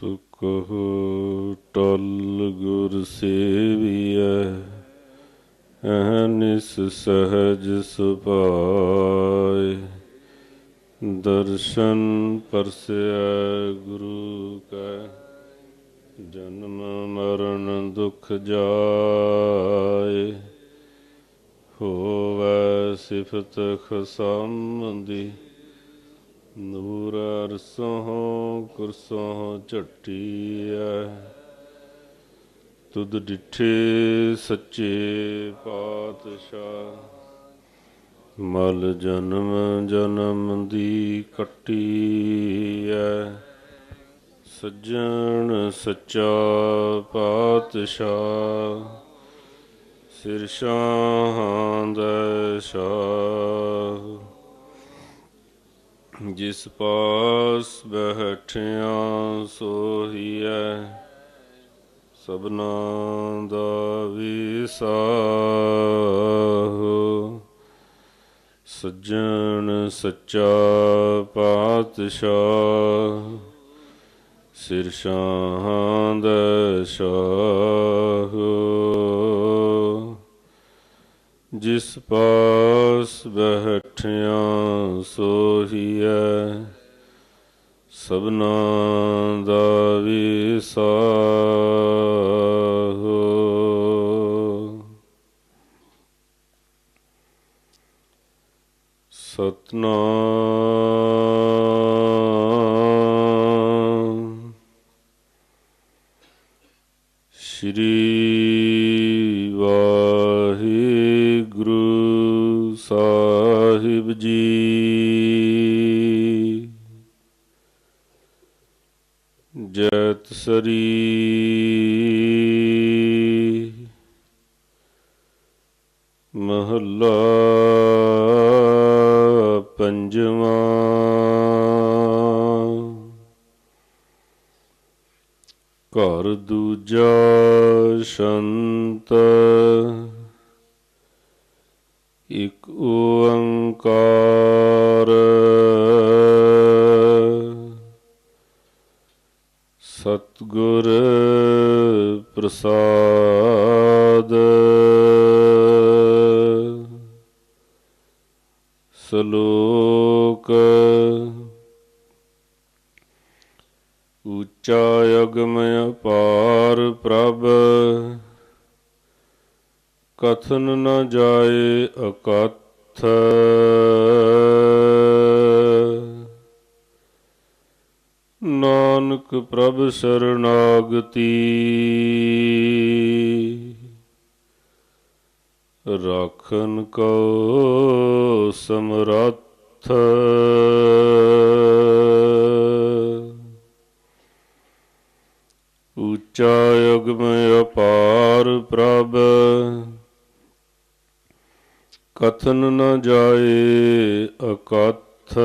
ਸੁਖ ਟਲ ਗੁਰ ਸੇਵੀਐ ਅਹਨਿਸ ਸਹਜ ਸੁਭਾਏ। ਦਰਸ਼ਨ ਪਰਸੈ ਗੁਰੂ ਕੈ, ਜਨਮ ਮਰਨ ਦੁਖ ਜਾਏ। ਹੋਵੈ ਸਿਫਤ ਖਸਮਦੀ ਨੂਰ ਅਰਸੋਂ ਕੁਰਸੋਂ ਝਟੀਐ ਤੁਧ ਡਿਠੇ ਸੱਚੇ ਪਾਤਸ਼ਾਹ, ਮਲ ਜਨਮ ਜਨਮ ਦੀ ਕੱਟੀਐ ਸੱਜਣ ਸੱਚਾ ਪਾਤਸ਼ਾਹ, ਸਿਰ ਸ਼ਾਹਾਂ ਦਾ ਸ਼ਾਹ। ਜਿਸ ਪਾਸ ਬਹਿਠਿਆ ਸੋਹੀਐ, ਸਭਨਾ ਦਾ ਵਿਸਾਹੋ। ਸੱਜਣ ਸੱਚਾ ਪਾਤਸ਼ਾਹ ਸਿਰ ਸ਼ਾਹਾਂ ਦਾ ਸ਼ਾਹ। ਜਿਸ ਪਾਸ ਬਹਿਠਿਆ ਸੋਹੀਐ ਸਭਨਾ ਦਾ ਵਿਸਾਹੋ। ਸਤਨਾਮ। ਸ਼੍ਰੀ ਵਾਹਿਗੁਰੂ ਸਾਹਿਬ ਜੀ। ਜੈਤ ਸਰੀ। ਮਹੱਲਾ ਪੰਜਵਾਂ। ਘਰ ਦੂਜਾ ਸ਼ੰਤ। ਇਕ ਓੰਕਾਰ। ਸਤਿਗੁਰ ਪ੍ਰਸਾਦ। ਸਲੋਕ ਉੱਚਾ ਅਗਮ ਅਪਾਰ ਪ੍ਰਭ ਕਥਨ ਨ ਜਾਏ ਅਕਥ। ਨਾਨਕ ਪ੍ਰਭ ਸ਼ਰਨਾਗਤੀ। ਰਾਖਨ ਕੋ ਸਮਰੱਥ। ਉੱਚਾ ਅਗਮ ਅਪਾਰ ਪ੍ਰਭ। ਕਥਨ ਨ ਜਾਏ ਅਕਥ।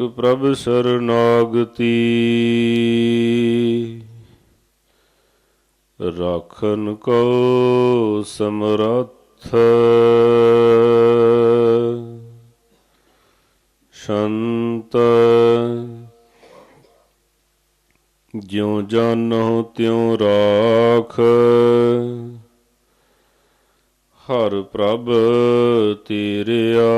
ਨਾਨਕ ਪ੍ਰਭ ਸਰਨਾਗਤੀ। ਰਾਖਨ ਕੋ ਸਮਰੱਥ। ਸ਼ੰਤ। ਜਿਉ ਜਾਨੋ ਤਿਉ ਰਾਖ। ਹਰ ਪ੍ਰਭ ਤੇਰਿਆ।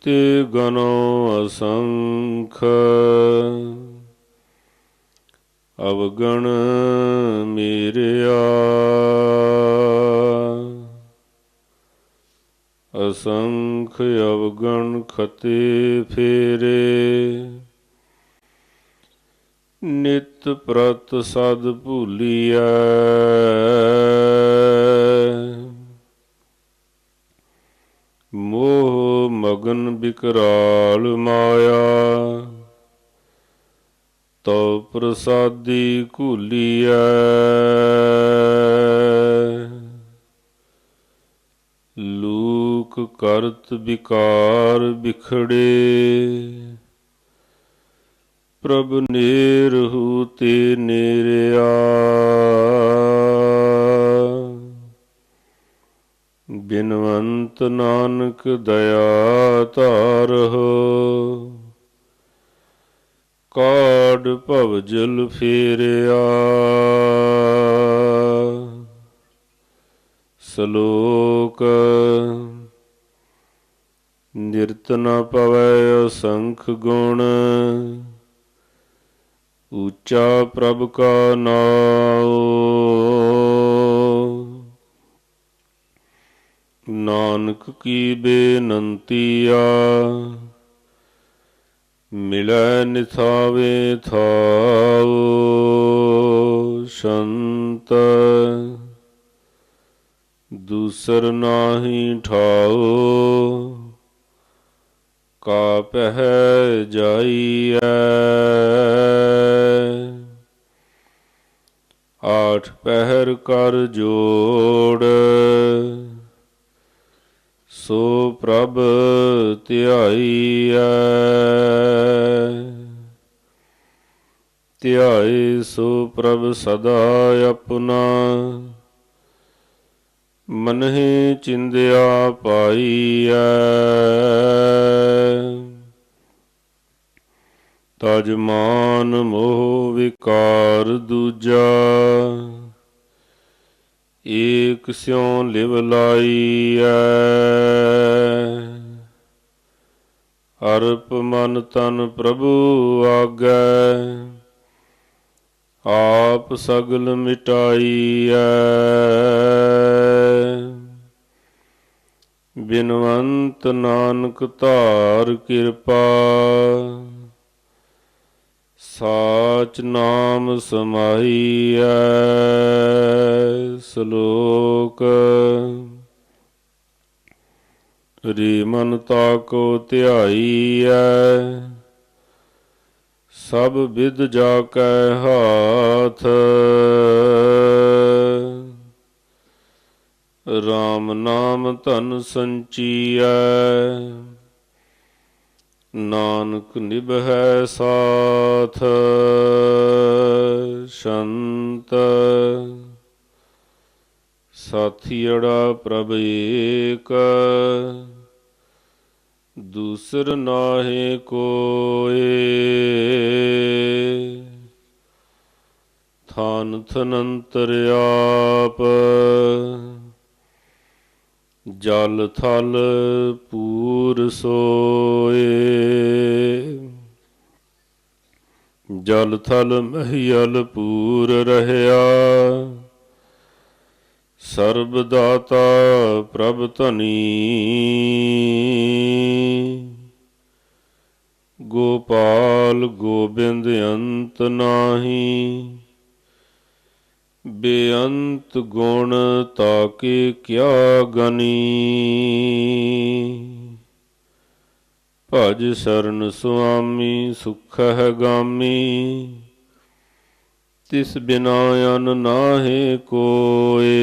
ਕੀਤੇ ਗਨੋ ਅਸੰਖ। ਅਵਗਣ ਮੇਰਿਆ। ਅਸੰਖ ਅਵਗਣ ਖਤੇ ਫੇਰੇ। ਨਿਤ ਪ੍ਰਤ ਸਦ ਭੂਲੀਐ ਮੋਹ ਮਗਨ ਬਿਕਰਾਲ ਮਾਇਆ। ਤੋ ਪ੍ਰਸਾਦੀ ਘੂਲੀਐ। ਲੂਕ ਕਰਤ ਵਿਕਾਰ ਬਿਖੜੇ। ਪ੍ਰਭ ਨੇਰਹੂ ਤੇ ਨੇਰਿਆ ਬਿਨਵੰਤ ਨਾਨਕ ਦਇਆ ਧਾਰਹੁ। ਕਾੜ ਭਵਜਲ ਫੇਰਿਆ। ਸ਼ਲੋਕ, ਨਿਰਤ ਨ ਪਵੈ ਅਸੰਖ ਗੁਣ। ਉੱਚਾ ਪ੍ਰਭ ਕਾ ਨਾਉ। ਨਾਨਕ ਕੀ ਬੇਨੰਤੀਆ ਮਿਲੈ ਨਿਥਾਵੇ ਥਾਉ ਸੰਤ, ਦੂਸਰ ਨਾਹੀ ਠਾਉ, ਕਾ ਪਹਿ ਜਾਈਐ। ਆਠ ਪਹਿਰ ਕਰ ਜੋੜ ਸੋ ਪ੍ਰਭ ਧਿਆਈਐ। ਧਿਆਏ ਸੋ ਪ੍ਰਭ ਸਦਾ ਆਪਣਾ। ਮਨਹਿ ਚਿੰਦਿਆ ਪਾਈਐ। ਤਜ ਮਾਨ ਮੋਹ ਵਿਕਾਰ ਦੂਜਾ। ਏਕ ਸਿਉ ਲਿਵ ਲਾਈਐ। ਅਰਪ ਮਨ ਤਨ ਪ੍ਰਭੂ ਆਗੈ। ਆਪ ਸਗਲ ਮਿਟਾਈਐ। ਬਿਨਵੰਤ ਨਾਨਕ ਧਾਰ ਕਿਰਪਾ। ਸਾਚ ਨਾਮ ਸਮਾਈਐ, ਸ਼ਲੋਕ। ਰੀ ਮਨ ਤਾਕੋ ਧਿਆਈਐ, ਸਭ ਵਿਦ ਜਾ ਕੈ ਹਾਥ। RAM ਨਾਮ ਧਨ ਸੰਚੀਐ ਨਾਨਕ ਨਿਭੈ ਸਾਥ ਸ਼ੰਤ। ਸਾਥੀੜਾ ਪ੍ਰਭ ਏਕ ਦੂਸਰ ਨਾਹੀ ਕੋਏ। ਥਾਨ ਥਨੰਤਰ ਆਪ ਜਲ ਥਲ ਪੂਰ ਸੋਏ। ਜਲ ਥਲ ਮਹੀਲ ਪੂਰ ਰਹਿਆ। ਸਰਬ ਦਾਤਾ ਪ੍ਰਭ ਧਨੀ। ਗੋਪਾਲ ਗੋਬਿੰਦ ਅੰਤ ਨਾਹੀ। ਬੇਅੰਤ ਗੁਣ ਤਾਕੇ ਕਿਆ ਗਨੀ? ਭਜ ਸਰਨ ਸੁਆਮੀ ਸੁਖ ਹੈ ਗਾਮੀ, ਤਿਸ ਬਿਨਾ ਅਨ ਨਾਹੀ ਕੋਏ।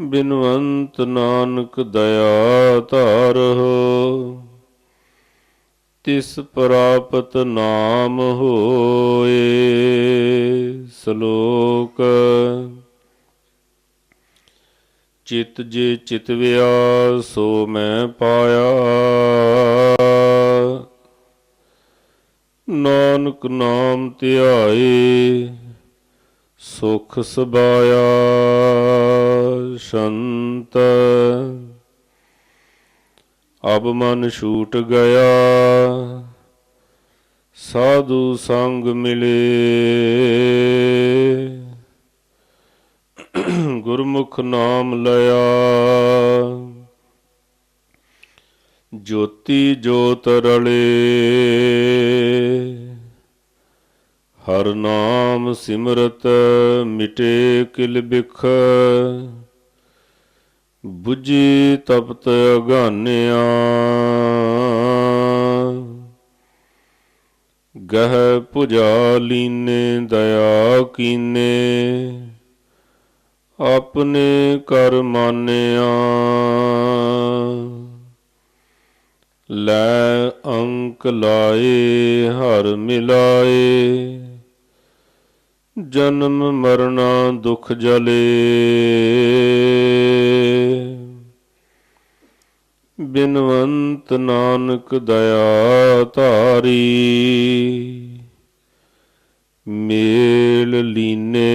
ਬਿਨਵੰਤ ਨਾਨਕ ਦਇਆ ਧਾਰਹੁ ਤਿਸ ਪ੍ਰਾਪਤ ਨਾਮ ਹੋਏ ਸ਼ਲੋਕ। ਚਿਤ ਜੇ ਚਿਤਵਿਆ ਸੋ ਮੈਂ ਪਾਇਆ। ਨਾਨਕ ਨਾਮ ਧਿਆਏ, ਸੁਖ ਸਬਾਇਆ ਸ਼ੰਤ, ਅਬ ਮਨ ਛੂਟ ਗਿਆ। ਸਾਧੂ ਸੰਗ ਮਿਲੇ। ਗੁਰਮੁਖ ਨਾਮ ਲਿਆ। ਜੋਤੀ ਜੋਤ ਰਲੇ। ਹਰ ਨਾਮ ਸਿਮਰਤ ਮਿਟੇ ਕਿਲ ਬਿਖ। 부ਜੀ ਤਪਤ ਅਗਾਨਿਆ। ਗਹਿ ਪੁਜਾ ਲੀਨੇ ਦਇਆ ਕੀਨੇ, ਆਪਣੇ ਕਰ ਮਾਨਿਆ। ਲੈ ਅੰਕ ਲਾਏ, ਹਰ ਮਿਲਾਏ, ਜਨਮ ਮਰਨਾ ਦੁਖ ਜਲੇ। ਬਿਨਵੰਤ ਨਾਨਕ ਦਇਆ ਧਾਰੀ। ਮੇਲ ਲੀਨੇ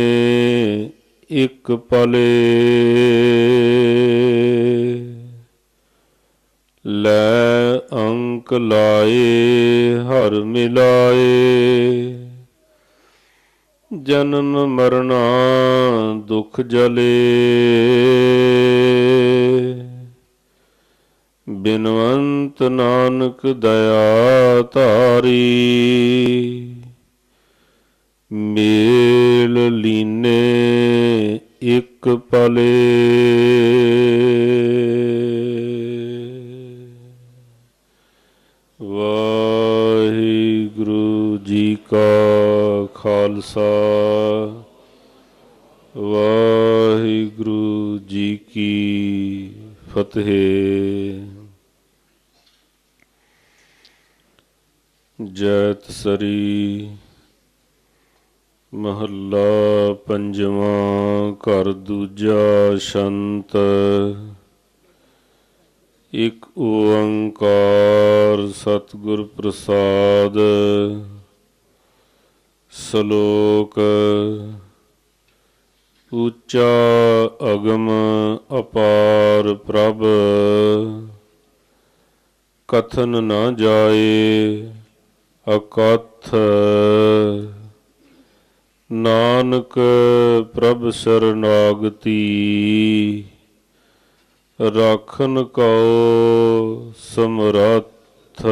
ਇੱਕ ਪਲੇ। ਲੈ ਅੰਕ ਲਾਏ, ਹਰ ਮਿਲਾਏ। ਜਨਮ ਮਰਨਾ ਦੁਖ ਜਲੇ। ਬਿਨਵੰਤ ਨਾਨਕ ਦਇਆ ਧਾਰੀ। ਮੇਲ ਲੀਨੇ ਇੱਕ ਪਲੇ। ਵਾਹਿਗੁਰੂ ਜੀ ਕਾ ਖਾਲਸਾ। ਵਾਹਿਗੁਰੂ ਜੀ ਕੀ ਫਤਿਹ। ਜੈਤ ਸਰੀ ਮਹੱਲਾ ਪੰਜਵਾਂ, ਘਰ ਦੂਜਾ ਸ਼ੰਤ। ਇਕ ਓੰਕਾਰ ਸਤਿਗੁਰ ਪ੍ਰਸਾਦ। ਸ਼ਲੋਕ, ਉੱਚਾ ਅਗਮ ਅਪਾਰ ਪ੍ਰਭ। ਕਥਨ ਨਾ ਜਾਏ ਅਕਥ ਨਾਨਕ ਪ੍ਰਭ ਸਰਨਾਗਤੀ ਰਾਖਨ ਕਉ ਸਮਰੱਥ